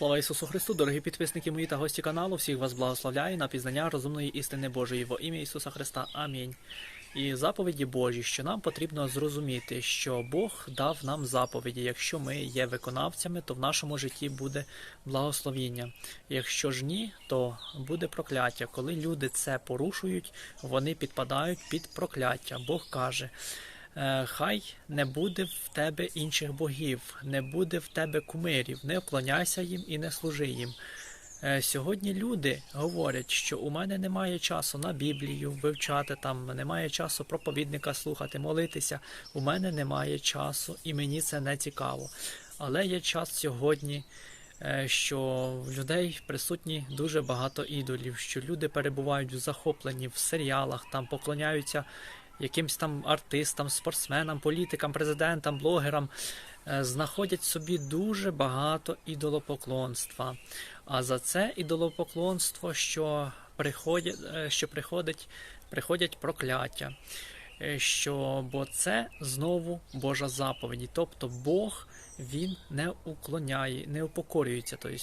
Слава Ісусу Христу, дорогі підписники мої та гості каналу, всіх вас благословляю на пізнання розумної істини Божої во ім'я Ісуса Христа. Амінь. І заповіді Божі, що нам потрібно зрозуміти, що Бог дав нам заповіді. Якщо ми є виконавцями, то в нашому житті буде благословіння. Якщо ж ні, то буде прокляття. Коли люди це порушують, вони підпадають під прокляття. Бог каже. Е, Хай не буде в тебе інших богів, не буде в тебе кумирів, не вклоняйся їм і не служи їм. Е, Сьогодні люди говорять, що у мене немає часу на Біблію вивчати, там немає часу проповідника слухати, молитися. У мене немає часу, і мені це не цікаво. Але є час сьогодні, е, що в людей присутні дуже багато ідолів, що люди перебувають в захопленні в серіалах, там поклоняються якимсь там артистам, спортсменам, політикам, президентам, блогерам, е, знаходять собі дуже багато ідолопоклонства. А за це ідолопоклонство, що приходять, е, що приходить, приходять прокляття. Е, Що, бо це знову Божа заповіді. Тобто Бог він не уклоняє, не упокорюється. Тобто,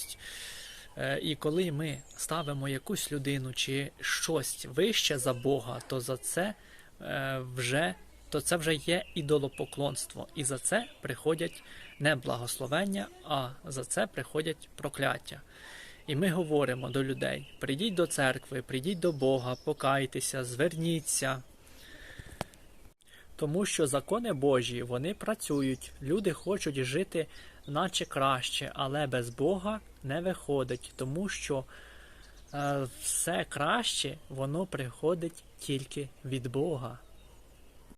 І коли ми ставимо якусь людину чи щось вище за Бога, то за це вже то це вже є ідолопоклонство. І за це приходять не благословення, а за це приходять прокляття. І ми говоримо до людей: прийдіть до церкви, прийдіть до Бога, покайтеся, зверніться. Тому що закони Божі вони працюють. Люди хочуть жити наче краще, але без Бога не виходить, тому що е, все краще воно приходить тільки від Бога.